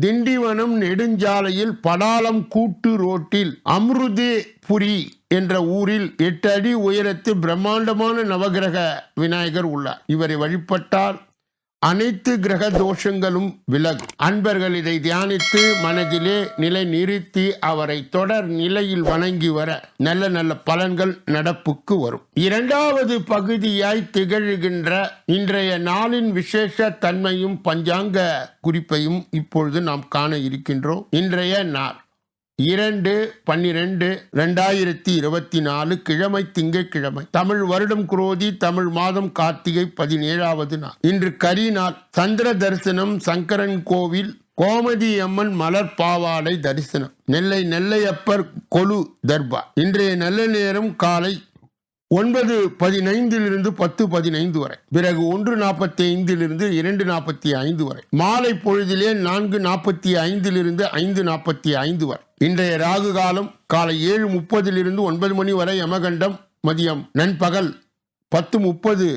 திண்டிவனம் நெடுஞ்சாலையில் படாலம் கூட்டு ரோட்டில் அம்ருதேபுரி என்ற ஊரில் எட்டு அடி உயரத்தில் பிரம்மாண்டமான நவகிரக விநாயகர் உள்ளார். இவரை வழிபட்டால் அனைத்து கிரக தோஷங்களும் விலகும் அன்பர்கள் இதை தியானித்து மனதிலே நிலை நிறுத்தி அவரை தொடர் நிலையில் வணங்கி வர நல்ல நல்ல பலன்கள் நடப்புக்கு வரும். இரண்டாவது பகுதியாய் திகழ்கின்ற இன்றைய நாளின் விசேஷ தன்மையும் பஞ்சாங்க குறிப்பையும் இப்பொழுது நாம் காண இருக்கின்றோம். இன்றைய நாள் இரண்டு பன்னிரெண்டு ரெண்டாயிரத்தி இருபத்தி நாலு கிழமை திங்கட்கிழமை. தமிழ் வருடம் குரோதி தமிழ் மாதம் கார்த்திகை பதினேழாவது நாள். இன்று கரி நாள் சந்திர தரிசனம் சங்கரன் கோவில் கோமதி அம்மன் மலர் பாவாடை தரிசனம். நெல்லை நெல்லையப்பர் கொலு தர்பா. இன்றைய நல்ல நேரம் காலை ஒன்பது பதினைந்திலிருந்து பத்து பதினைந்து வரை. பிறகு ஒன்று நாற்பத்தி ஐந்திலிருந்து இரண்டு நாற்பத்தி ஐந்து வரை. மாலை பொழுதிலே நான்கு நாற்பத்தி ஐந்திலிருந்து ஐந்து நாற்பத்தி ஐந்து வரை. இன்றைய ராகு காலம் காலை ஏழு முப்பதிலிருந்து ஒன்பது மணி வரை யமகண்டம் மதியம் நண்பகல் பத்து முப்பது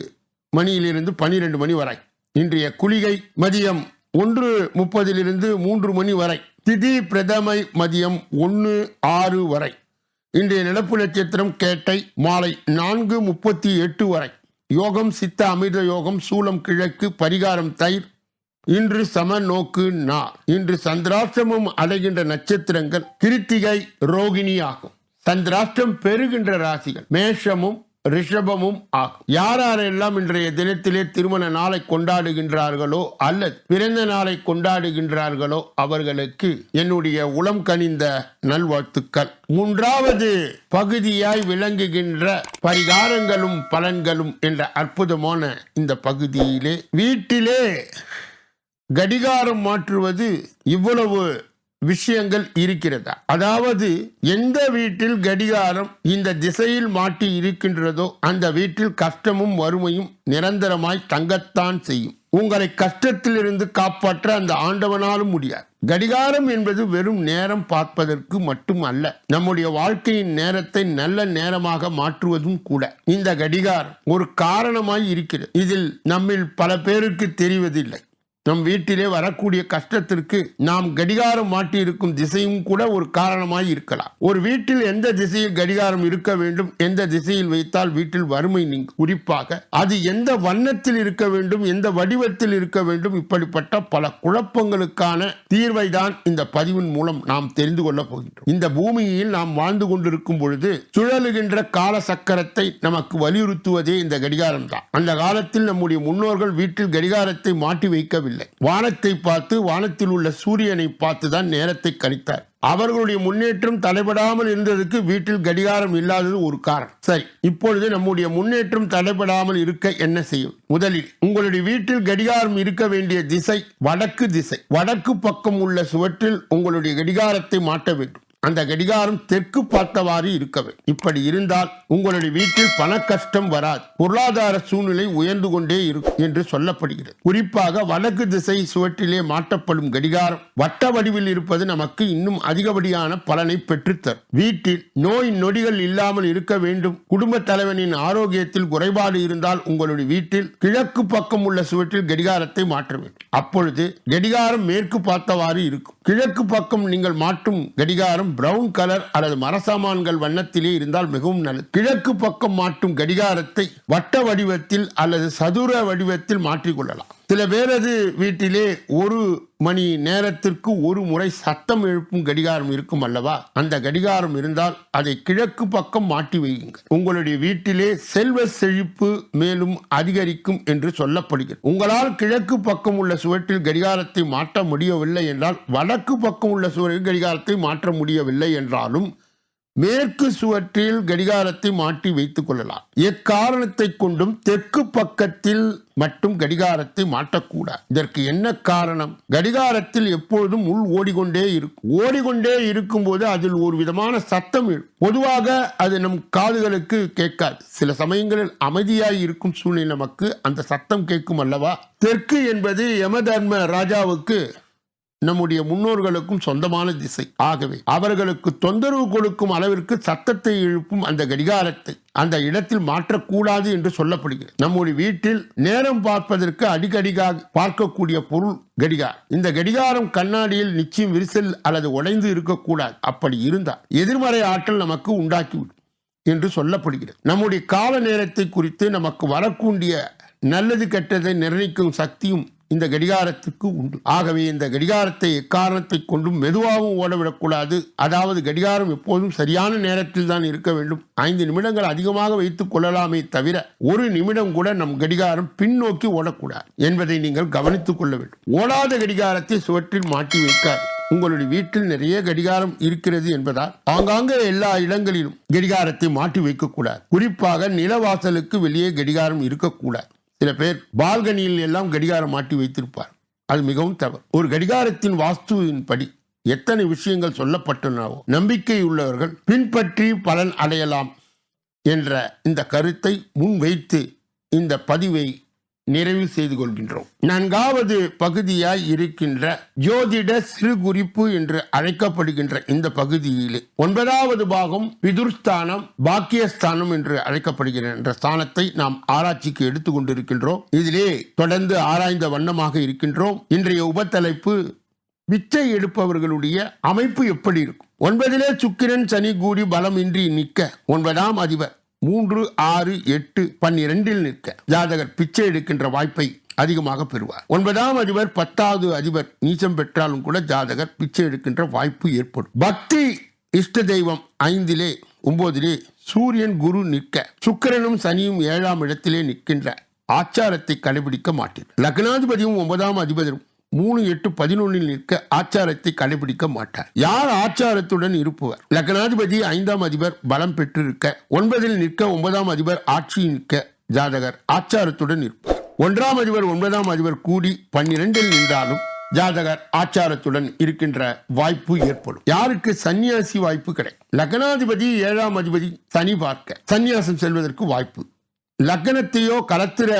மணியிலிருந்து பனிரெண்டு மணி வரை. இன்றைய குளிகை மதியம் ஒன்று முப்பதிலிருந்து மூன்று மணி வரை. திதி பிரதமை மதியம் ஒன்று ஆறு வரை. இன்றைய நிலப்பு நட்சத்திரம் கேட்டை மாலை நான்கு முப்பத்தி எட்டு வரை. யோகம் சித்த அமிர்த யோகம் சூலம் கிழக்கு பரிகாரம் தயிர். இன்று சம நோக்கு நா. இன்று சந்திராஷ்டமம் அடைகின்ற நட்சத்திரங்கள் கிருத்திகை ரோகிணி ஆகும் சந்திராஷ்டம் பெறுகின்ற ராசிகள் மேஷமும் ரிஷபமும் ஆகும் யார் யாரெல்லாம் இன்றைய தினத்திலே திருமண நாளை கொண்டாடுகின்றார்களோ அல்லது பிறந்த நாளை கொண்டாடுகின்றார்களோ அவர்களுக்கு என்னுடைய உளம் கனிந்த நல்வாழ்த்துக்கள். மூன்றாவது பகுதியாய் விளங்குகின்ற பரிகாரங்களும் பலன்களும் என்ற அற்புதமான இந்த பகுதியிலே வீட்டிலே கடிகாரம் மாற்றுவது இவ்வளவு விஷயங்கள் இருக்கிறதா? அதாவது எந்த வீட்டில் கடிகாரம் இந்த திசையில் மாட்டி இருக்கின்றதோ அந்த வீட்டில் கஷ்டமும் வறுமையும் நிரந்தரமாய் தங்கத்தான் செய்யும். உங்களை கஷ்டத்திலிருந்து காப்பாற்ற அந்த ஆண்டவனாலும் முடியாது. கடிகாரம் என்பது வெறும் நேரம் பார்ப்பதற்கு மட்டும் அல்ல நம்முடைய வாழ்க்கையின் நேரத்தை நல்ல நேரமாக மாற்றுவதும் கூட. இந்த கடிகாரம் ஒரு காரணமாய் இருக்கிறது. இதில் நம்மில் பல பேருக்கு தெரிவதில்லை. நம் வீட்டிலே வரக்கூடிய கஷ்டத்திற்கு நாம் கடிகாரம் மாட்டி இருக்கும் திசையும் கூட ஒரு காரணமாய் இருக்கலாம். ஒரு வீட்டில் எந்த திசையில் கடிகாரம் இருக்க வேண்டும் எந்த திசையில் வைத்தால் வீட்டில் வறுமை நீங்கும்? குறிப்பாக அது எந்த வண்ணத்தில் இருக்க வேண்டும் எந்த வடிவத்தில் இருக்க வேண்டும் இப்படிப்பட்ட பல குழப்பங்களுக்கான தீர்வை தான் இந்த பதிவின் மூலம் நாம் தெரிந்து கொள்ளப் போகின்றோம். இந்த பூமியில் நாம் வாழ்ந்து கொண்டிருக்கும் பொழுது சுழலுகின்ற கால சக்கரத்தை நமக்கு வலியுறுத்துவதே இந்த கடிகாரம் தான் அந்த காலத்தில் நம்முடைய முன்னோர்கள் வீட்டில் கடிகாரத்தை மாட்டி வைக்கவில்லை. இல்லை. வானத்தை பார்த்து வானத்தில் உள்ள சூரியனை பார்த்து தான் நேரத்தை கணித்தார் அவர்களுடைய முன்னேற்றம் தடைபடாமல் இருந்ததுக்கு வீட்டில் கடிகாரம் இல்லாதது ஒரு காரணம். சரி இப்பொழுது நம்முடைய முன்னேற்றம் தடைபடாமல் இருக்க என்ன செய்யும்? முதலில் உங்களுடைய வீட்டில் கடிகாரம் இருக்க வேண்டிய திசை வடக்கு திசை. வடக்கு பக்கம் உள்ள சுவற்றில் உங்களுடைய கடிகாரத்தை மாட்ட வேண்டும். அந்த கடிகாரம் தெற்கு பார்த்தவாறு இருக்கவே. இப்படி இருந்தால் உங்களுடைய வீட்டில் பண கஷ்டம் வராது. பொருளாதார சூழ்நிலை உயர்ந்து கொண்டே இருக்கும் என்று சொல்லப்படுகிறது. குறிப்பாக வடக்கு திசை சுவற்றிலே மாற்றப்படும் கடிகாரம் வட்ட வடிவில் இருப்பது நமக்கு இன்னும் அதிகப்படியான பலனை பெற்றுத்தரும். வீட்டில் நோய் நொடிகள் இல்லாமல் இருக்க வேண்டும். குடும்ப தலைவனின் ஆரோக்கியத்தில் குறைபாடு இருந்தால் உங்களுடைய வீட்டில் கிழக்கு பக்கம் உள்ள சுவற்றில் கடிகாரத்தை மாற்ற வேண்டும். அப்பொழுது கடிகாரம் மேற்கு பார்த்தவாறு இருக்கும். கிழக்கு பக்கம் நீங்கள் மாற்றும் கடிகாரம் பிரவுன் கலர் அல்லது மரசாமான்கள் வண்ணத்திலே இருந்தால் மிகவும் நல்லது கிழக்கு பக்கம் மாட்டும் கடிகாரத்தை வட்ட வடிவத்தில் அல்லது சதுர வடிவத்தில் மாற்றிக்கொள்ளலாம் சில பேரது வீட்டிலே ஒரு மணி நேரத்திற்கு ஒரு முறை சத்தம் எழுப்பும் கடிகாரம் இருக்கும் அல்லவா? அந்த கடிகாரம் இருந்தால் அதை கிழக்கு பக்கம் மாட்டி வையுங்கள். உங்களுடைய வீட்டிலே செல்வ செழிப்பு மேலும் அதிகரிக்கும் என்று சொல்லப்படுகிறது. உங்களால் கிழக்கு பக்கம் உள்ள சுவற்றில் கடிகாரத்தை மாற்ற முடியவில்லை என்றால் வடக்கு பக்கம் உள்ள சுவரில் கடிகாரத்தை மாற்ற முடியவில்லை என்றாலும் மேற்கு சுவற்றில் கடிகாரத்தை மாட்டி வைத்துக் கொள்ளலாம். எக்காரணத்தை கொண்டும் தெற்கு பக்கத்தில் மட்டும் கடிகாரத்தை மாற்றக்கூடாது இதற்கு என்ன காரணம்? கடிகாரத்தில் எப்பொழுதும் உள் ஓடிக்கொண்டே இருக்கும். ஓடிக்கொண்டே இருக்கும்போது அதில் ஒரு விதமான சத்தம் பொதுவாக அது நம் காதுகளுக்கு கேட்காது. சில சமயங்களில் அமைதியாய் இருக்கும் சூழ்நிலை நமக்கு அந்த சத்தம் கேட்கும் அல்லவா? தெற்கு என்பது யமதர்ம ராஜாவுக்கு நம்முடைய முன்னோர்களுக்கும் சொந்தமான திசை. ஆகவே அவர்களுக்கு தொந்தரவு கொடுக்கும் அளவிற்கு சத்தத்தை எழுப்பும் அந்த கடிகாரத்தை அந்த இடத்தில் மாற்றக்கூடாது என்று சொல்லப்படுகிறது. நம்முடைய வீட்டில் நேரம் பார்ப்பதற்கு அடிக்கடிக்காக பார்க்கக்கூடிய பொருள் கடிகாரம். இந்த கடிகாரம் கண்ணாடியில் நிச்சயம் விரிசல் அல்லது உடைந்து இருக்கக்கூடாது. அப்படி இருந்தால் எதிர்மறை ஆற்றல் நமக்கு உண்டாக்கிவிடும் என்று சொல்லப்படுகிறது. நம்முடைய கால நேரத்தை குறித்து நமக்கு வரக்கூடிய நல்லது கெட்டதை நிர்ணயிக்கும் சக்தியும் இந்த கடிகாரத்துக்கு உண்டு. ஆகவே இந்த கடிகாரத்தை எக்காரணத்தை கொண்டும் மெதுவாகவும் ஓடவிடக்கூடாது. அதாவது கடிகாரம் எப்போதும் சரியான நேரத்தில் தான் இருக்க வேண்டும். ஐந்து நிமிடங்கள் அதிகமாக வைத்துக் கொள்ளலாமே தவிர ஒரு நிமிடம் கூட நம் கடிகாரம் பின்னோக்கி ஓடக்கூடாது என்பதை நீங்கள் கவனித்துக் கொள்ள வேண்டும். ஓடாத கடிகாரத்தை சுவற்றில் மாட்டி வைக்காது. உங்களுடைய வீட்டில் நிறைய கடிகாரம் இருக்கிறது என்பதால் ஆங்காங்கே எல்லா இடங்களிலும் கடிகாரத்தை மாட்டி வைக்கக்கூடாது. குறிப்பாக நிலவாசலுக்கு வெளியே கடிகாரம் இருக்கக்கூடாது. சில பேர் பால்கனியில் எல்லாம் கடிகாரம் மாட்டி வைத்திருப்பார். அது மிகவும் தவறு ஒரு கடிகாரத்தின் வாஸ்துவின்படி எத்தனை விஷயங்கள் சொல்லப்பட்டனவோ நம்பிக்கை உள்ளவர்கள் பின்பற்றி பலன் அடையலாம் என்ற இந்த கருத்தை முன்வைத்து இந்த பதிவை நிறைவு செய்து கொள்கின்றோம். நான்காவது பகுதியாய் இருக்கின்ற ஜோதிட சிறு குறிப்பு என்று அழைக்கப்படுகின்ற இந்த பகுதியிலே ஒன்பதாவது பாகம் பிதுர்ஸ்தானம் பாக்கியஸ்தானம் என்று அழைக்கப்படுகிற என்ற ஸ்தானத்தை நாம் ஆராய்ச்சிக்கு எடுத்துக் கொண்டிருக்கின்றோம். இதிலே தொடர்ந்து ஆராய்ந்த வண்ணமாக இருக்கின்றோம். இன்றைய உபத்தலைப்பு பிச்சை எடுப்பவர்களுடைய அமைப்பு எப்படி இருக்கும்? ஒன்பதிலே சுக்கிரன் சனி கூடி பலமின்றி நிற்க ஒன்பதாம் அதிபர் மூன்று ஆறு எட்டு பன்னிரெண்டில் நிற்க ஜாதகர் பிச்சை எடுக்கின்ற வாய்ப்பை அதிகமாக பெறுவார். ஒன்பதாம் அதிபர் பத்தாவது அதிபர் நீச்சம் பெற்றாலும் கூட ஜாதகர் பிச்சை எடுக்கின்ற வாய்ப்பு ஏற்படும். பக்தி இஷ்ட தெய்வம் ஐந்திலே ஒன்பதிலே சூரியன் குரு நிற்க சுக்கிரனும் சனியும் ஏழாம் இடத்திலே நிற்கின்ற ஆச்சாரத்தை கடைபிடிக்க மாட்டேன் லக்னாதிபதியும் ஒன்பதாம் அதிபதியும் மூணு எட்டு பதினொன்னில் நிற்க ஆச்சாரத்தை கடைபிடிக்க மாட்டார். யார் ஆச்சாரத்துடன் இருப்பவர்? லக்னாதிபதி ஐந்தாம் அதிபர் பலம் பெற்றிருக்க ஒன்பதில் நிற்க ஒன்பதாம் அதிபர் ஆட்சியில் நிற்க ஜாதகர் ஆச்சாரத்துடன் இருப்பார். ஒன்றாம் அதிபர் ஒன்பதாம் அதிபர் கூடி பன்னிரெண்டில் நின்றாலும் ஜாதகர் ஆச்சாரத்துடன் இருக்கின்ற வாய்ப்பு ஏற்படும். யாருக்கு சன்னியாசி வாய்ப்பு கிடைக்கும்? லக்னாதிபதி ஏழாம் அதிபதி சனி பார்க்க சன்னியாசம் செல்வதற்கு வாய்ப்பு. லக்னத்தையோ கலத்திர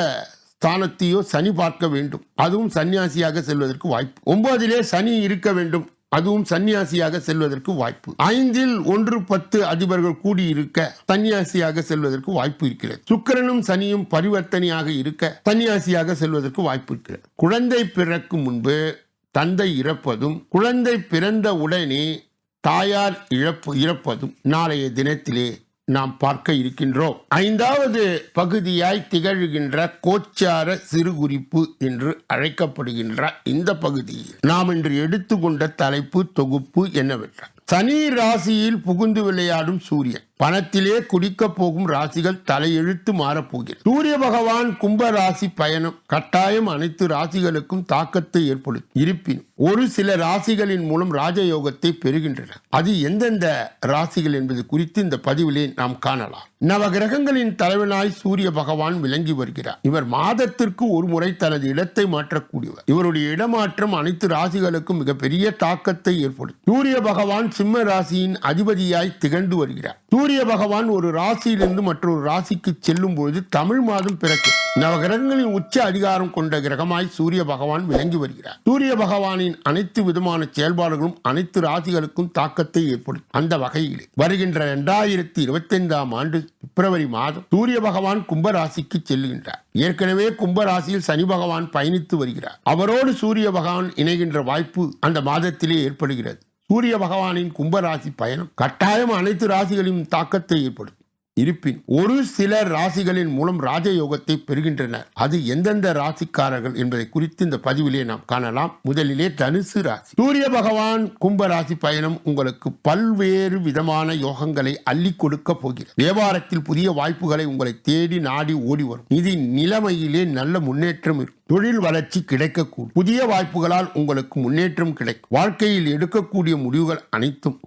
ஸ்தானத்தையோ சனி பார்க்க வேண்டும். அதுவும் சன்னியாசியாக செல்வதற்கு வாய்ப்பு. ஒன்பதிலே சனி இருக்க வேண்டும். அதுவும் சன்னியாசியாக செல்வதற்கு வாய்ப்பு. ஐந்தில் ஒன்று பத்து அதிபர்கள் கூடியிருக்க சன்னியாசியாக செல்வதற்கு வாய்ப்பு இருக்கிறது. சுக்கிரனும் சனியும் பரிவர்த்தனையாக இருக்க சன்னியாசியாக செல்வதற்கு வாய்ப்பு இருக்கிறது. குழந்தை பிறக்கும் முன்பு தந்தை இறப்பதும் குழந்தை பிறந்த உடனே தாயார் இழப்பு இறப்பதும் நாளைய தினத்திலே நாம் பார்க்க இருக்கின்றோம். ஐந்தாவது பகுதியாய் திகழ்கின்ற கோச்சார சிறுகுறிப்பு என்று அழைக்கப்படுகின்ற இந்த பகுதியில் நாம் இன்று எடுத்துக்கொண்ட தலைப்பு தொகுப்பு என்னவென்றால் சனி ராசியில் புகுந்து விளையாடும் சூரியன். பணத்திலே குடிக்க போகும் ராசிகள் தலையெழுத்து மாறப்போகிறது சூரிய பகவான் கும்ப ராசி பயணம் கட்டாயம் அனைத்து ராசிகளுக்கும் தாக்கத்தை ஏற்படுத்தும். இருப்பினும் ஒரு சில ராசிகளின் மூலம் ராஜயோகத்தை பெறுகின்றன. அது எந்தெந்த ராசிகள் என்பது குறித்து இந்த பதிவிலே நாம் காணலாம். நவகிரகங்களின் தலைவனாய் சூரிய பகவான் விளங்கி வருகிறார். இவர் மாதத்திற்கு ஒரு முறை தனது இடத்தை மாற்றக்கூடியவர். இவருடைய இடமாற்றம் அனைத்து ராசிகளுக்கும் மிகப்பெரிய தாக்கத்தை ஏற்படுத்தும். சூரிய பகவான் சிம்ம ராசியின் அதிபதியாய் திகழ்ந்து வருகிறார். சூரிய பகவான் ஒரு ராசியிலிருந்து மற்றொரு ராசிக்கு செல்லும் பொழுது தமிழ் மாதம் பிறக்கும். நவகிரகங்களின் உச்ச அதிகாரம் கொண்ட கிரகமாய் சூரிய பகவான் விளங்கி வருகிறார். சூரிய பகவானின் அனைத்து விதமான செயல்பாடுகளும் அனைத்து ராசிகளுக்கும் தாக்கத்தை ஏற்படுத்தும். அந்த வகையில் வருகின்ற இரண்டாயிரத்தி இருபத்தி ஐந்தாம் ஆண்டு பிப்ரவரி மாதம் சூரிய பகவான் கும்ப ராசிக்கு செல்லுகின்றார் ஏற்கனவே கும்ப ராசியில் சனி பகவான் பயணித்து வருகிறார். அவரோடு சூரிய பகவான் இணைகின்ற வாய்ப்பு அந்த மாதத்திலே ஏற்படுகிறது. சூரிய பகவானின் கும்பராசி பயணம் கட்டாயம் அனைத்து ராசிகளின் தாக்கத்தை ஏற்படுத்தும். இருப்பின் ஒரு சில ராசிகளின் மூலம் ராஜயோகத்தை பெறுகின்றனர் அது எந்தெந்த ராசிக்காரர்கள் என்பதை குறித்து இந்த பதிவிலே நாம் காணலாம். முதலிலே தனுசு ராசி. சூரிய பகவான் கும்ப ராசி பயணம் உங்களுக்கு பல்வேறு விதமான யோகங்களை அள்ளி கொடுக்க போகிறது. வியாபாரத்தில் புதிய வாய்ப்புகளை உங்களை தேடி நாடி ஓடி வரும். நிதி நிலைமையிலே நல்ல முன்னேற்றம் இருக்கும். தொழில் வளர்ச்சி கிடைக்கக்கூடும். புதிய வாய்ப்புகளால் உங்களுக்கு முன்னேற்றம் கிடைக்கும். வாழ்க்கையில் எடுக்கக்கூடிய முடிவுகள் அனைத்தும்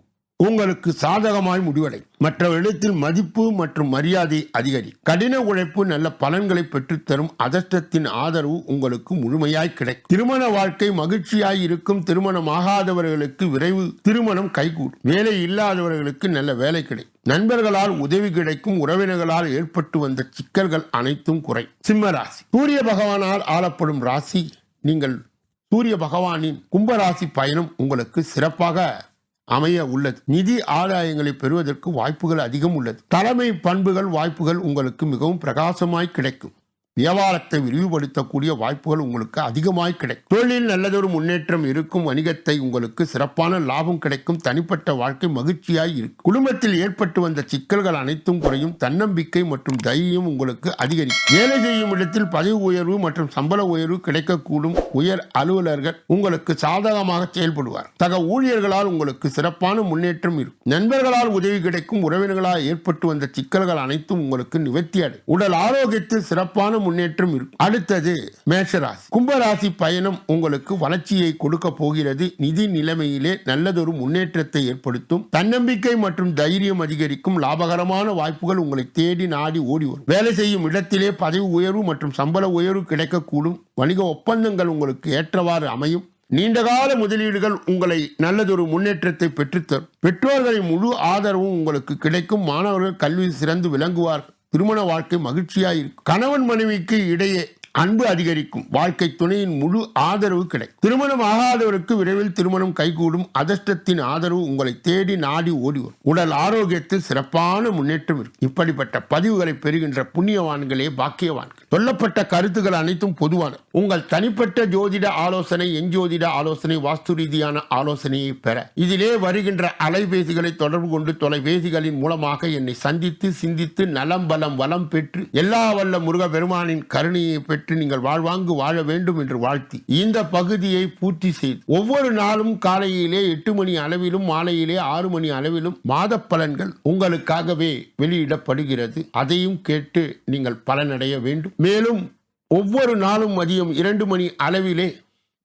உங்களுக்கு சாதகமாய் முடிவடை. மற்றவரிடத்தில் மதிப்பு மற்றும் மரியாதை அதிகரி. கடின உழைப்பு நல்ல பலன்களை பெற்றுத்தரும் அதிர்ஷ்டத்தின் ஆதரவு உங்களுக்கு முழுமையாய் கிடைக்கும். திருமண வாழ்க்கை மகிழ்ச்சியாய் இருக்கும் திருமணமாகாதவர்களுக்கு விரைவு திருமணம் கைகூடும். வேலை இல்லாதவர்களுக்கு நல்ல வேலை கிடைக்கும். நண்பர்களால் உதவி கிடைக்கும் உறவினர்களால் ஏற்பட்டு வந்த சிக்கல்கள் அனைத்தும் குறை. சிம்ம ராசி. சூரிய பகவானால் ஆளப்படும் ராசி. நீங்கள் சூரிய பகவானின் கும்பராசி பயணம் உங்களுக்கு சிறப்பாக அமைய உள்ளது. நிதி ஆதாயங்களை பெறுவதற்கு வாய்ப்புகள் அதிகம் உள்ளது. தலைமை பண்புகள் வாய்ப்புகள் உங்களுக்கு மிகவும் பிரகாசமாய் கிடைக்கும். வியாபாரத்தை விரிவுபடுத்தக்கூடிய வாய்ப்புகள் உங்களுக்கு அதிகமாய் கிடைக்கும். தொழிலில் நல்லதொரு முன்னேற்றம் இருக்கும் வணிகத்தை உங்களுக்கு சிறப்பான லாபம் கிடைக்கும். தனிப்பட்ட வாழ்க்கை மகிழ்ச்சியாய் இருக்கும். குடும்பத்தில் ஏற்பட்டு வந்த சிக்கல்கள் அனைத்தும் குறையும். தன்னம்பிக்கை மற்றும் தைரியம் உங்களுக்கு அதிகரிக்கும். வேலை செய்யும் இடத்தில் பதவி உயர்வு மற்றும் சம்பள உயர்வு கிடைக்கக்கூடும். உயர் அலுவலர்கள் உங்களுக்கு சாதகமாக செயல்படுவார். சக ஊழியர்களால் உங்களுக்கு சிறப்பான முன்னேற்றம் இருக்கும். நண்பர்களால் உதவி கிடைக்கும். உறவினர்களால் ஏற்பட்டு வந்த சிக்கல்கள் அனைத்தும் உங்களுக்கு நிவர்த்தி அடையும் உடல் ஆரோக்கியத்தில் சிறப்பான முன்னேற்றம் இருக்கும். அடுத்தது மேஷராசி. கும்பராசி பயணம் உங்களுக்கு வளர்ச்சியை கொடுக்க போகிறது. நிதி நிலைமையிலே நல்லதொரு முன்னேற்றத்தை ஏற்படுத்தும். தன்னம்பிக்கை மற்றும் தைரியம் அதிகரிக்கும். லாபகரமான வாய்ப்புகள் உங்களை தேடி நாடி ஓடி வரும். வேலை செய்யும் இடத்திலே பதவி உயர்வு மற்றும் சம்பள உயர்வு கிடைக்கக்கூடும். வணிக ஒப்பந்தங்கள் உங்களுக்கு ஏற்றவாறு அமையும். நீண்டகால முதலீடுகள் உங்களை நல்லதொரு முன்னேற்றத்தை பெற்றுத்தரும். பெற்றோர்களின் முழு ஆதரவும் உங்களுக்கு கிடைக்கும். மாணவர்கள் கல்வி சிறந்து விளங்குவார்கள். திருமண வாழ்க்கை மகிழ்ச்சியாக இருக்கும் கணவன் மனைவிக்கு இடையே அன்பு அதிகரிக்கும். வாழ்க்கை துணையின் முழு ஆதரவு கிடைக்கும். திருமணம் ஆகாதவருக்கு விரைவில் திருமணம் கைகூடும். அதிர்ஷ்டத்தின் ஆதரவு உங்களை தேடி நாடி ஓடி வரும். உடல் ஆரோக்கியத்தில் சிறப்பான முன்னேற்றம் இருக்கும். இப்படிப்பட்ட பதிவுகளை பெறுகின்ற புண்ணியவான்களே பாக்கியவான்கள். சொல்லப்பட்ட கருத்துக்கள் அனைத்தும் பொதுவான உங்கள் தனிப்பட்ட ஜோதிட ஆலோசனை எஞ்சோதிட ஆலோசனை வாஸ்து ரீதியான ஆலோசனையை பெற. இதிலே வருகின்ற அலைபேசிகளை தொடர்பு கொண்டு தொலைபேசிகளின் மூலமாக என்னை சந்தித்து சிந்தித்து நலம் பலம் வளம் பெற்று எல்லா வல்ல முருக பெருமானின் கருணையை பெற்று நீங்கள் வாழ்வாங்கு வாழ வேண்டும் என்று வாழ்த்தி இந்த பகுதியை பூர்த்தி செய்து ஒவ்வொரு நாளும் காலையிலே எட்டு மணி அளவிலும் மாலையிலே ஆறு மணி அளவிலும் மாத பலன்கள் உங்களுக்காகவே வெளியிடப்படுகிறது. அதையும் கேட்டு நீங்கள் பலனடைய வேண்டும். மேலும் ஒவ்வொரு நாளும் மதியம் இரண்டு மணி அளவிலே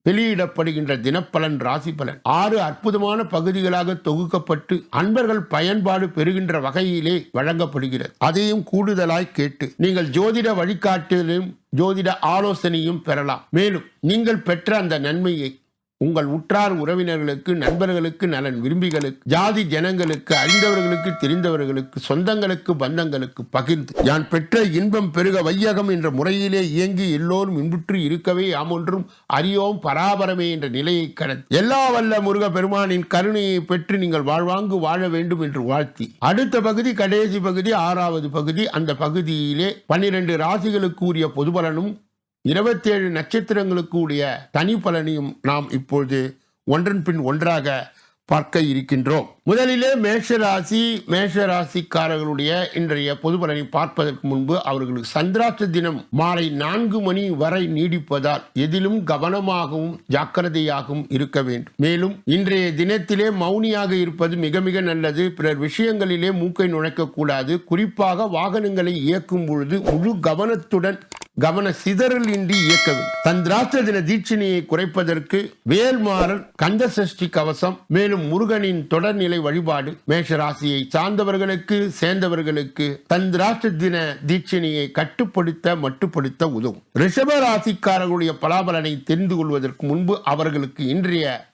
வெளியிடப்படுகின்ற தினப்பலன் ராசி பலன் ஆறு அற்புதமான பகுதிகளாக தொகுக்கப்பட்டு அன்பர்கள் பயன்பாடு பெறுகின்ற வகையிலே வழங்கப்படுகிறது. அதையும் கூடுதலாய் கேட்டு நீங்கள் ஜோதிட வழிகாட்டிலும் ஜோதிட ஆலோசனையும் பெறலாம். மேலும் நீங்கள் பெற்ற அந்த நன்மையை உங்கள் உற்றார் உறவினர்களுக்கு நண்பர்களுக்கு நலன் விரும்பிகளுக்கு ஜாதி ஜனங்களுக்கு அறிந்தவர்களுக்கு தெரிந்தவர்களுக்கு சொந்தங்களுக்கு பந்தங்களுக்கு பகிர்ந்து. யான் பெற்ற இன்பம் பெருக வையகம் என்ற முறையிலே இயங்கி எல்லோரும் இன்புற்று இருக்கவே யாமொன்றும் அறியோம் பராபரமே என்ற நிலையை கடந்து. எல்லா வல்ல முருக பெருமானின் கருணையை பெற்று நீங்கள் வாழ்வாங்கு வாழ வேண்டும் என்று வாழ்த்தி. அடுத்த பகுதி கடைசி பகுதி ஆறாவது பகுதி அந்த பகுதியிலே பன்னிரண்டு ராசிகளுக்கு உரிய பொது பலனும் இருபத்தேழு நட்சத்திரங்களுக்கு உடைய தனி பலனையும் நாம் இப்பொழுது ஒன்றன் பின் ஒன்றாக பார்க்க இருக்கின்றோம். முதலிலே மேஷராசி மேஷராசிக்காரர்களுடைய இன்றைய பொது பலனை பார்ப்பதற்கு முன்பு அவர்களுக்கு சந்திராஷ்ட தினம் மாலை நான்கு மணி வரை நீடிப்பதால் எதிலும் கவனமாகவும் ஜாக்கிரதையாகவும் இருக்க வேண்டும். மேலும் இன்றைய தினத்திலே மௌனியாக இருப்பது மிக மிக நல்லது. பிறர் விஷயங்களிலே மூக்கை நுழைக்கக்கூடாது. குறிப்பாக வாகனங்களை இயக்கும் பொழுது முழு கவனத்துடன் கவன சிதறல் இன்றி இயக்க வேண்டும் தந்திராஷ்டிர தின தீட்சணையை குறைப்பதற்கு வேல்மாறல் கந்த சஷ்டி கவசம் மேலும் முருகனின் தொடர்நிலை வழிபாடு மேஷராசியை சார்ந்தவர்களுக்கு சேர்ந்தவர்களுக்கு தந்திராஷ்டிர தின தீட்சணையை கட்டுப்படுத்த மட்டுப்படுத்த உதவும். ரிஷப ராசிக்காரர்களுடைய பலாபலனை தெரிந்து கொள்வதற்கு முன்பு அவர்களுக்கு இன்றைய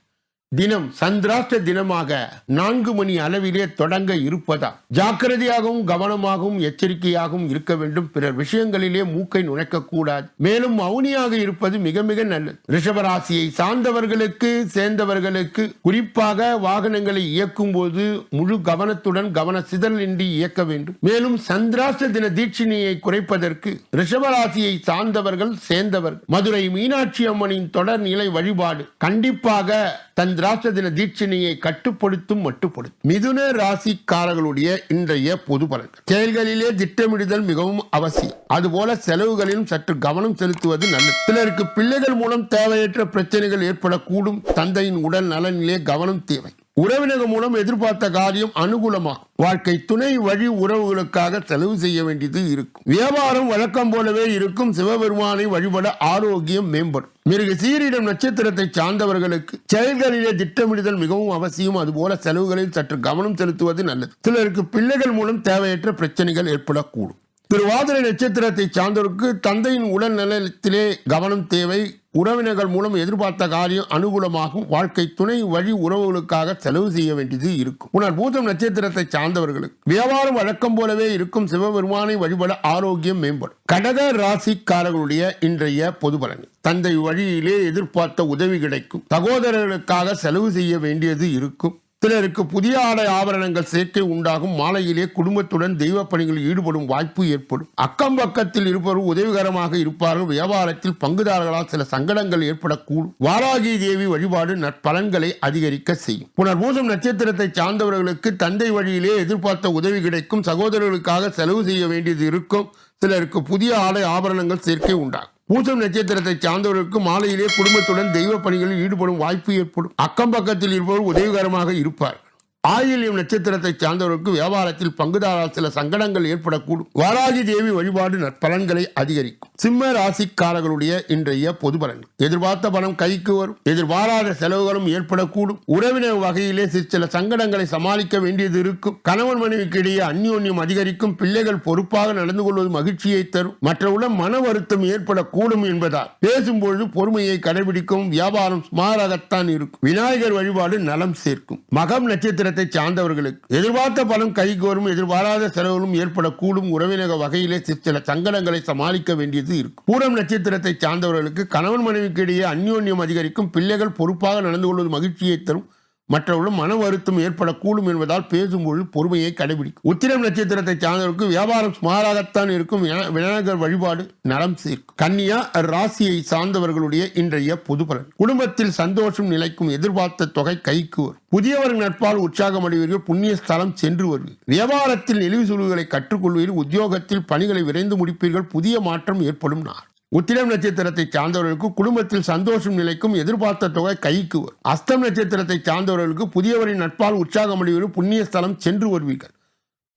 தினம் சந்திராஷ்ட தினமாக நான்கு மணி அளவிலே தொடங்க இருப்பதா? ஜாக்கிரதையாகவும் கவனமாகவும் எச்சரிக்கையாகவும் இருக்க வேண்டும். பிறர் விஷயங்களிலே மூக்கை நுழைக்கக்கூடாது. மேலும் மௌனியாக இருப்பது மிக மிக நல்லது. ரிஷபராசியை சார்ந்தவர்களுக்கு சேர்ந்தவர்களுக்கு குறிப்பாக வாகனங்களை இயக்கும் போது முழு கவனத்துடன் கவன சிதறலின்றி இயக்க வேண்டும். மேலும் சந்திராஷ்ட தின தீட்சிணியை குறைப்பதற்கு ரிஷபராசியை சார்ந்தவர்கள் சேர்ந்தவர்கள். மதுரை மீனாட்சி அம்மனின் தொடர் நிலை வழிபாடு கண்டிப்பாக தந்த ருத்ராட்ச தின தீட்சணையை கட்டுப்படுத்தும் மட்டுப்படுத்தும். மிதுன ராசிக்காரர்களுடைய இன்றைய பொது பலன்கள். செயல்களிலே திட்டமிடுதல் மிகவும் அவசியம். அதுபோல செலவுகளிலும் சற்று கவனம் செலுத்துவது நல்லது. சிலருக்கு பிள்ளைகள் மூலம் தேவையற்ற பிரச்சனைகள் ஏற்படக்கூடும். தந்தையின் உடல் நலனிலே கவனம் தேவை. உறவினர் மூலம் எதிர்பார்த்த காரியம் அனுகூலமாகும் வாழ்க்கை துணை வழி உறவுகளுக்காக செலவு செய்ய வேண்டியது இருக்கும். வியாபாரம் வழக்கம் போலவே இருக்கும். சிவபெருமானை வழிபட ஆரோக்கியம் மேம்படும். மிருக சீரிடம் நட்சத்திரத்தை சார்ந்தவர்களுக்கு செயல்களிலே திட்டமிடுதல் மிகவும் அவசியம். அதுபோல செலவுகளில் சற்று கவனம் செலுத்துவது நல்லது. சிலருக்கு பிள்ளைகள் மூலம் தேவையற்ற பிரச்சனைகள் ஏற்படக்கூடும். திருவாதிரை நட்சத்திரத்தை சார்ந்தவருக்கு தந்தையின் உடல் நலத்திலே கவனம் தேவை. உறவினர்கள் மூலம் எதிர்பார்த்த காரியம் அனுகூலமாகும். வாழ்க்கை துணை வழி உறவுகளுக்காக செலவு செய்ய வேண்டியது இருக்கும். உணர் பூதம் நட்சத்திரத்தை சார்ந்தவர்களுக்கு வியாபாரம் வழக்கம் போலவே இருக்கும் சிவபெருமானை வழிபட ஆரோக்கியம் மேம்படும். கடக ராசிக்காரர்களுடைய இன்றைய பொது பலன். தந்தை வழியிலே எதிர்பார்த்த உதவி கிடைக்கும். சகோதரர்களுக்காக செலவு செய்ய வேண்டியது இருக்கும். சிலருக்கு புதிய ஆடை ஆபரணங்கள் சேர்க்கை உண்டாகும். மாலையிலே குடும்பத்துடன் தெய்வ பணிகளில் ஈடுபடும் வாய்ப்பு ஏற்படும். அக்கம் பக்கத்தில் இருப்பவர்கள் உதவிகரமாக இருப்பார்கள். வியாபாரத்தில் பங்குதாரர்களால் சில சங்கடங்கள் ஏற்படக்கூடும். வாராகி தேவி வழிபாடு நற்பலன்களை அதிகரிக்க செய்யும். புனர்பூசம் நட்சத்திரத்தை சார்ந்தவர்களுக்கு தந்தை வழியிலே எதிர்பார்த்த உதவி கிடைக்கும். சகோதரர்களுக்காக செலவு செய்ய வேண்டியது இருக்கும். சிலருக்கு புதிய ஆடை ஆபரணங்கள் சேர்க்கை உண்டாகும். பூசம் நட்சத்திரத்தை சார்ந்தவர்களுக்கு மாலையிலே குடும்பத்துடன் தெய்வ பணிகளில் ஈடுபடும் வாய்ப்பு ஏற்படும். அக்கம் பக்கத்தில் இருப்பவர் உதவிகரமாக இருப்பார். ஆயில்யம் நட்சத்திரத்தை சார்ந்தவர்களுக்கு வியாபாரத்தில் பங்குதாரால் சில சங்கடங்கள் ஏற்படக்கூடும். வாராகி தேவி வழிபாடு நற்பலன்களை அதிகரிக்கும். சிம்ம ராசிக்காரர்களுடைய இன்றைய பொது பலன்கள். எதிர்பார்த்த பணம் கைக்கு வரும். எதிர்பாராத செலவுகளும் ஏற்படக்கூடும். உறவினர் வகையிலே சில சங்கடங்களை சமாளிக்க வேண்டியது இருக்கும். கணவன் மனைவிக்கு இடையே அந்யோன்யம் அதிகரிக்கும். பிள்ளைகள் பொறுப்பாக நடந்து கொள்வது மகிழ்ச்சியை தரும். மற்றவுடன் மன வருத்தம் ஏற்படக்கூடும் என்பதால் பேசும்பொழுது பொறுமையை கடைபிடிக்கும் வியாபாரம் சுமாராகத்தான் இருக்கும். விநாயகர் வழிபாடு நலம் சேர்க்கும். மகம் நட்சத்திர இனத்தை சார்ந்தவர்களுக்கு எதிர்பார்த்த பணம் கைகோரும் எதிர்பாராத செலவுகளும் ஏற்படக்கூடும். உறவினக வகையிலே சில சங்கடங்களை சமாளிக்க வேண்டியது இருக்கும். பூரம் நட்சத்திரத்தை சார்ந்தவர்களுக்கு கணவன் மனைவிக்கு இடையே அந்யோன்யம் அதிகரிக்கும். பிள்ளைகள் பொறுப்பாக நடந்து கொள்வது மகிழ்ச்சியை தரும். மற்றவர்களும் மன வருத்தம் ஏற்படக்கூடும் என்பதால் பேசும்பொழுது பொறுமையை கடைபிடிக்கும். உத்திரம் நட்சத்திரத்தை சார்ந்தவருக்கு வியாபாரம் சுமாராகத்தான் இருக்கும் விநாயகர் வழிபாடு நலம் சேர்க்கும். கன்னியா ராசியை சார்ந்தவர்களுடைய இன்றைய பொது பலன். குடும்பத்தில் சந்தோஷம் நிலைக்கும் எதிர்பார்த்த தொகை கைக்கு வரும். புதியவர் நட்பால் உற்சாகம் அடைவீர்கள் புண்ணிய ஸ்தலம் சென்று வருவீர்கள். வியாபாரத்தில் நெளிவு சுழிவுகளை கற்றுக்கொள்வீர்கள் உத்தியோகத்தில் பணிகளை விரைந்து முடிப்பீர்கள் புதிய மாற்றம் ஏற்படும் நாள். உத்திரம் நட்சத்திரத்தை சார்ந்தவர்களுக்கு குடும்பத்தில் சந்தோஷம் நிலைக்கும் எதிர்பார்த்த தொகை கைக்கு வரும். அஸ்தம் நட்சத்திரத்தை சார்ந்தவர்களுக்கு புதியவரின் நட்பால் உற்சாகம் அடைவீர்கள் புண்ணிய ஸ்தலம் சென்று வருவீர்கள்.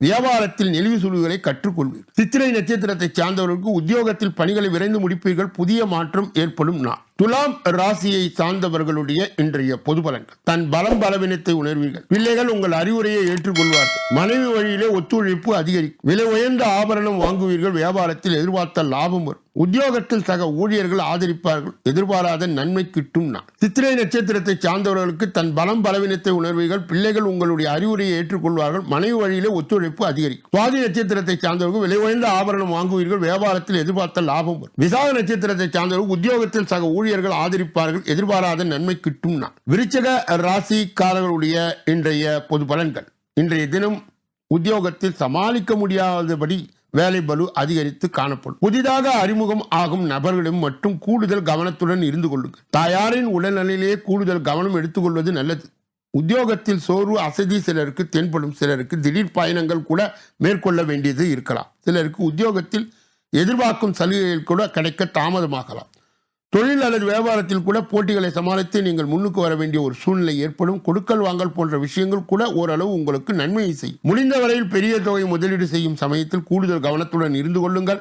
வியாபாரத்தில் நெளிவு சுழுவுகளை கற்றுக்கொள்வீர்கள். சித்திரை நட்சத்திரத்தை சார்ந்தவர்களுக்கு உத்தியோகத்தில் பணிகளை விரைந்து முடிப்பீர்கள். புதிய மாற்றம் ஏற்படும் நாள். துலாம் ராசியை சார்ந்தவர்களுடைய இன்றைய பொது பலன்கள் தன் பலம் பலவீனத்தை உணர்வீர்கள். பிள்ளைகள் உங்கள் அறிவுரையை ஏற்றுக்கொள்வார்கள். மனைவி வழியிலே ஒத்துழைப்பு அதிகரிக்கும். விலை உயர்ந்த ஆபரணம் வாங்குவீர்கள். வியாபாரத்தில் எதிர்பார்த்த லாபம் வரும். உத்தியோகத்தில் சக ஊழியர்கள் ஆதரிப்பார்கள். எதிர்பாராத நன்மை கிட்டும் நான் சித்திரை நட்சத்திரத்தை சார்ந்தவர்களுக்கு தன் பலம் பலவீனத்தை உணர்வீர்கள். பிள்ளைகள் உங்களுடைய அறிவுரையை ஏற்றுக்கொள்வார்கள். மனைவி வழியிலே ஒத்துழைப்பு அதிகரிக்கும். சுவாதி நட்சத்திரத்தை சார்ந்தவர்கள் விலை உயர்ந்த ஆபரணம் வாங்குவீர்கள். வியாபாரத்தில் எதிர்பார்த்த லாபம் வரும். விசாக நட்சத்திரத்தை சார்ந்தவர்கள் உத்தியோகத்தில் சக ஊழியர்கள் ஆதரிப்பார்கள் எதிர்பாராத நன்மை கிட்டும் நான் விருச்சக ராசிக்காரர்களுடைய இன்றைய பொது பலன்கள். இன்றைய தினம் உத்தியோகத்தில் சமாளிக்க முடியாதபடி வேலை பலு அதிகரித்து காணப்படும். புதிதாக அறிமுகம் ஆகும் நபர்களிடம் மற்றும் கூடுதல் கவனத்துடன் இருந்து கொள்ளுங்கள். தாயாரின் உடல்நிலையிலே கூடுதல் கவனம் எடுத்துக்கொள்வது நல்லது. உத்தியோகத்தில் சோர்வு அசதி சிலருக்கு தென்படும் சிலருக்கு திடீர் பயணங்கள் கூட மேற்கொள்ள வேண்டியது இருக்கலாம். சிலருக்கு உத்தியோகத்தில் எதிர்பார்க்கும் சலுகைகள் கூட கிடைக்க தாமதமாகலாம். தொழில் அல்லது வியாபாரத்தில் கூட போட்டிகளை சமாளித்து நீங்கள் முன்னுக்கு வர வேண்டிய ஒரு சூழ்நிலை ஏற்படும். கொடுக்கல் வாங்கல் போன்ற விஷயங்கள் கூட ஓரளவு உங்களுக்கு நன்மையை செய்யும். முடிந்த வரையில் பெரிய தொகை முதலீடு செய்யும் சமயத்தில் கூடுதல் கவனத்துடன் இருந்து கொள்ளுங்கள்.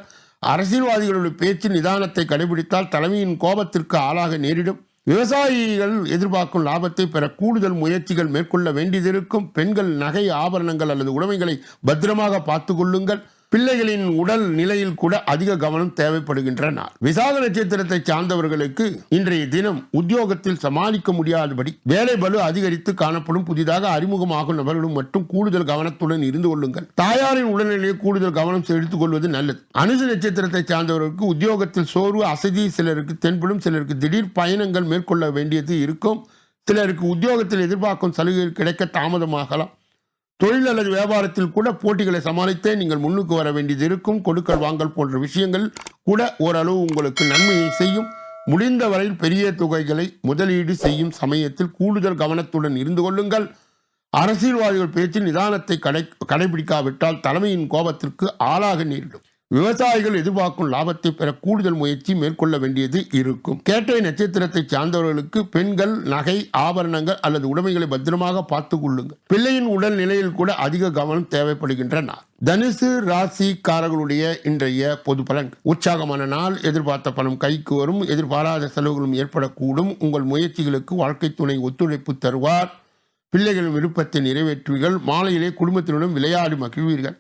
அரசியல்வாதிகளுடைய பேச்சு நிதானத்தை கடைபிடித்தால் தலைமையின் கோபத்திற்கு ஆளாக நேரிடும். விவசாயிகள் எதிர்பார்க்கும் லாபத்தை பெற கூடுதல் முயற்சிகள் மேற்கொள்ள வேண்டியதிருக்கும் பெண்கள் நகை ஆபரணங்கள் அல்லது உடைமைகளை பத்திரமாக பார்த்து கொள்ளுங்கள். பிள்ளைகளின் உடல் நிலையில் கூட அதிக கவனம் தேவைப்படுகின்ற நாள் விசாக நட்சத்திரத்தை சார்ந்தவர்களுக்கு இன்றைய தினம் உத்தியோகத்தில் சமாளிக்க முடியாதபடி வேலை பலு அதிகரித்து காணப்படும் புதிதாக அறிமுகமாகும் நபர்களும் மட்டும் கூடுதல் கவனத்துடன் இருந்து கொள்ளுங்கள். தாயாரின் உடல்நிலையை கூடுதல் கவனம் செலுத்திக் கொள்வது நல்லது. அனுசு நட்சத்திரத்தை சார்ந்தவர்களுக்கு உத்தியோகத்தில் சோர்வு அசதி சிலருக்கு தென்படும் சிலருக்கு திடீர் பயணங்கள் மேற்கொள்ள வேண்டியது இருக்கும். சிலருக்கு உத்தியோகத்தில் எதிர்பார்க்கும் சலுகைகள் கிடைக்க தாமதமாகலாம். தொழில் அல்லது வியாபாரத்தில் கூட போட்டிகளை சமாளித்தே நீங்கள் முன்னுக்கு வர வேண்டியது இருக்கும். கொடுக்கல் வாங்கல் போன்ற விஷயங்கள் கூட ஓரளவு உங்களுக்கு நன்மையை செய்யும். முடிந்த வரையில் பெரிய தொகைகளை முதலீடு செய்யும் சமயத்தில் கூடுதல் கவனத்துடன் இருந்து கொள்ளுங்கள். அரசியல்வாதிகள் பேச்சு நிதானத்தை கடை கடைபிடிக்காவிட்டால் தலைமையின் கோபத்திற்கு ஆளாக நேரிடும். விவசாயிகள் எதிர்பார்க்கும் லாபத்தை பெற கூடுதல் முயற்சி மேற்கொள்ள வேண்டியது இருக்கும். கேட்டை நட்சத்திரத்தை சார்ந்தவர்களுக்கு பெண்கள் நகை ஆபரணங்கள் அல்லது உடைமைகளை பத்திரமாக பார்த்துக் கொள்ளுங்கள். பிள்ளையின் உடல் நிலையில் கூட அதிக கவனம் தேவைப்படுகின்றன. தனுசு ராசிக்காரர்களுடைய இன்றைய பொது பலன் உற்சாகமான நாள் எதிர்பார்த்த பணம் கைக்கு வரும் எதிர்பாராத செலவுகளும் ஏற்படக்கூடும். உங்கள் முயற்சிகளுக்கு வாழ்க்கை துணை ஒத்துழைப்பு தருவார். பிள்ளைகளின் விருப்பத்தை நிறைவேற்றுவீர்கள். மாலையிலே குடும்பத்தினுடன் விளையாடி மகிழ்வீர்கள்.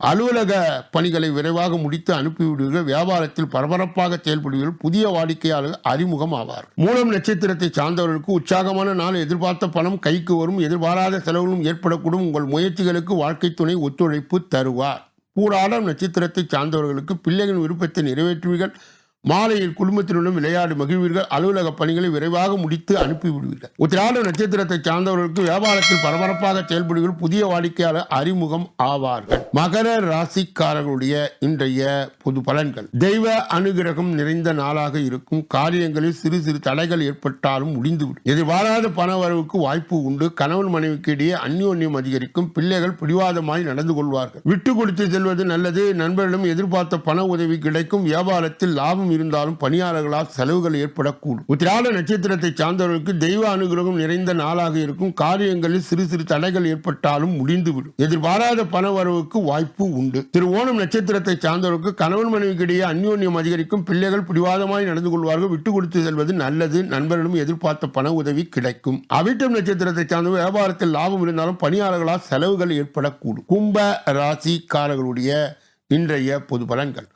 அலுவலக பணிகளை விரைவாக முடித்து அனுப்பிவிடுவீர்கள் வியாபாரத்தில் பரபரப்பாக செயல்படுவீர்கள் புதிய வாடிக்கையாளர் அறிமுகம் ஆவார் மூலம் நட்சத்திரத்தை சார்ந்தவர்களுக்கு உற்சாகமான நாள் எதிர்பார்த்த பணம் கைக்கு வரும் எதிர்பாராத செலவுகளும் ஏற்படக்கூடும். உங்கள் முயற்சிகளுக்கு வாழ்க்கை துணை ஒத்துழைப்பு தருவார். பூராடம் நட்சத்திரத்தை சார்ந்தவர்களுக்கு பிள்ளைகளின் விருப்பத்தை நிறைவேற்றுவீர்கள். மாலையில் குடும்பத்தினுடன் விளையாடி மகிழ்வீர்கள். அலுவலக பணிகளை விரைவாக முடித்து அனுப்பிவிடுவீர்கள். உத்திராட நட்சத்திரத்தை சார்ந்தவர்களுக்கு வியாபாரத்தில் பரபரப்பாக செயல்படுவீர்கள். புதிய வாடிக்கையாளர் அறிமுகம் ஆவார்கள். மகர ராசிக்காரர்களுடைய இன்றைய பொது பலன்கள். தெய்வ அனுகிரகம் நிறைந்த நாளாக இருக்கும். காரியங்களில் சிறு சிறு தடைகள் ஏற்பட்டாலும் முடிந்துவிடும். எதிர்பாராத பண வரவுக்கு வாய்ப்பு உண்டு. கணவன் மனைவிக்கு இடையே அந்யோன்யம் அதிகரிக்கும். பிள்ளைகள் பிடிவாதமாய் நடந்து கொள்வார்கள். விட்டு கொடுத்து செல்வது நல்லது. நண்பர்களிடம் எதிர்பார்த்த பண உதவி கிடைக்கும். வியாபாரத்தில் லாபம் இருந்தாலும் பணியாளர்களால் செலவுகள் ஏற்படக்கூடும். உத்திராட நட்சத்திரத்தை சார்ந்தவர்களுக்கு தெய்வ அனுகிரகம் நிறைந்த நாளாக இருக்கும். காரியங்களில் சிறு சிறு தடைகள் ஏற்பட்டாலும் முடிந்துவிடும். எதிர்பாராத பண வரவுக்கு வாய்ப்பு உண்டு. திரு ஓணம் நட்சத்திரத்தை சார்ந்தவர்களுக்கு கணவன் மனைவிக்கிடையே அந்யோன்யம் அதிகரிக்கும். பிள்ளைகள் பிடிவாதமாய் நடந்து கொள்வார்கள். விட்டு கொடுத்து செல்வது நல்லது. நண்பர்களும் எதிர்பார்த்த பண உதவி கிடைக்கும். அவிட்டம் நட்சத்திரத்தை சார்ந்த வியாபாரத்தில் லாபம் இருந்தாலும் பணியாளர்களால் செலவுகள் ஏற்படக்கூடும். கும்ப ராசிக்காரர்களுடைய இன்றைய பொது பலன்கள்.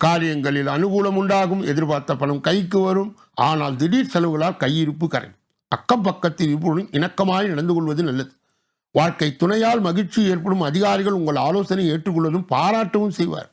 காரியங்களில் அனுகூலம் உண்டாகும் எதிர்பார்த்த பணம் கைக்கு வரும். ஆனால் திடீர் செலவுகளால் கையிருப்பு கரை அக்கம் பக்கத்தில் இருப்பதுடன் இணக்கமாய் நடந்து கொள்வது நல்லது. வாழ்க்கை துணையால் மகிழ்ச்சி ஏற்படும் அதிகாரிகள் உங்கள் ஆலோசனை ஏற்றுக்கொள்வதும் பாராட்டவும் செய்வார்.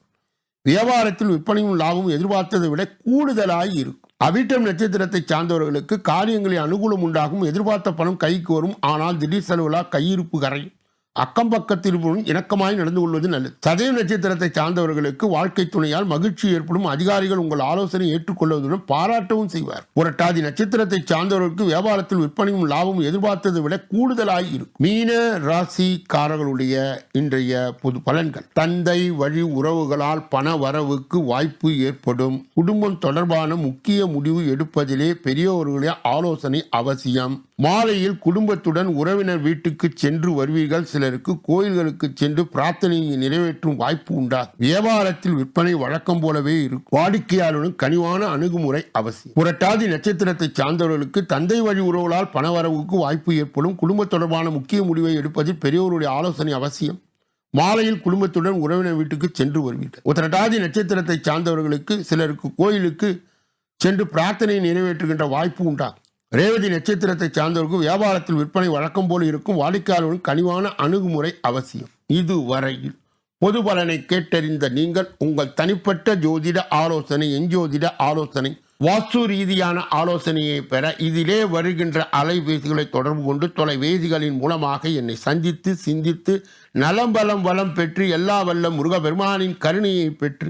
வியாபாரத்தில் விற்பனையும் லாபமும் எதிர்பார்த்ததை விட கூடுதலாய் இருக்கும். அவிட்டம் நட்சத்திரத்தை சார்ந்தவர்களுக்கு காரியங்களில் அனுகூலம் உண்டாகும் எதிர்பார்த்த பணம் கைக்கு வரும். ஆனால் திடீர் செலவுகளால் கையிருப்பு கரையும். அக்கம் பக்கத்தில் இணக்கமாய் நடந்து கொள்வது நல்லது. சதய நட்சத்திரத்தை சார்ந்தவர்களுக்கு வாழ்க்கை துணையால் மகிழ்ச்சி ஏற்படும் அதிகாரிகள் உங்கள் ஆலோசனை ஏற்றுக்கொள்வதுடன் பாராட்டவும் செய்வார். புரட்டாதி நட்சத்திரத்தை சார்ந்தவர்களுக்கு வியாபாரத்தில் விற்பனையும் லாபமும் எதிர்பார்த்ததை விட கூடுதலாய் இருக்கும். மீன ராசிக்காரர்களுடைய இன்றைய பொது பலன்கள். தந்தை வழி உறவுகளால் பண வரவுக்கு வாய்ப்பு ஏற்படும். குடும்பம் தொடர்பான முக்கிய முடிவு எடுப்பதிலே பெரியவர்களுடைய ஆலோசனை அவசியம். மாலையில் குடும்பத்துடன் உறவினர் வீட்டுக்கு சென்று வருவீர்கள். சிலருக்கு கோயில்களுக்கு சென்று பிரார்த்தனையை நிறைவேற்றும் வாய்ப்பு உண்டா வியாபாரத்தில் விற்பனை வழக்கம் போலவே இருக்கும். வாடிக்கையாளருடன் கனிவான அணுகுமுறை அவசியம். புரட்டாதி நட்சத்திரத்தை சார்ந்தவர்களுக்கு தந்தை வழி உறவுகளால் பணவரவுக்கு வாய்ப்பு ஏற்படும். குடும்ப தொடர்பான முக்கிய முடிவை எடுப்பதில் பெரியோருடைய ஆலோசனை அவசியம். மாலையில் குடும்பத்துடன் உறவினர் வீட்டுக்கு சென்று வருவீர்கள். உத்திரட்டாதி நட்சத்திரத்தை சார்ந்தவர்களுக்கு சிலருக்கு கோயிலுக்கு சென்று பிரார்த்தனை நிறைவேற்றுகின்ற வாய்ப்பு உண்டாகும். ரேவதி நட்சத்திரத்தை சார்ந்தவர்களுக்கு வியாபாரத்தில் விற்பனை வழக்கம் போல் இருக்கும் வாடிக்கையாளர்களுக்கு கனிவான அணுகுமுறை அவசியம். இதுவரையில் பொது பலனை கேட்டறிந்த நீங்கள் உங்கள் தனிப்பட்ட ஜோதிட ஆலோசனை எஞ்சோதிட ஆலோசனை வாஸ்து ரீதியான ஆலோசனையை பெற இதிலே வருகின்ற அலைபேசிகளை தொடர்பு கொண்டு தொலைபேசிகளின் மூலமாக என்னை சந்தித்து சிந்தித்து நலம் பலம் வளம் பெற்று எல்லா வல்ல முருகபெருமானின் கருணையை பெற்று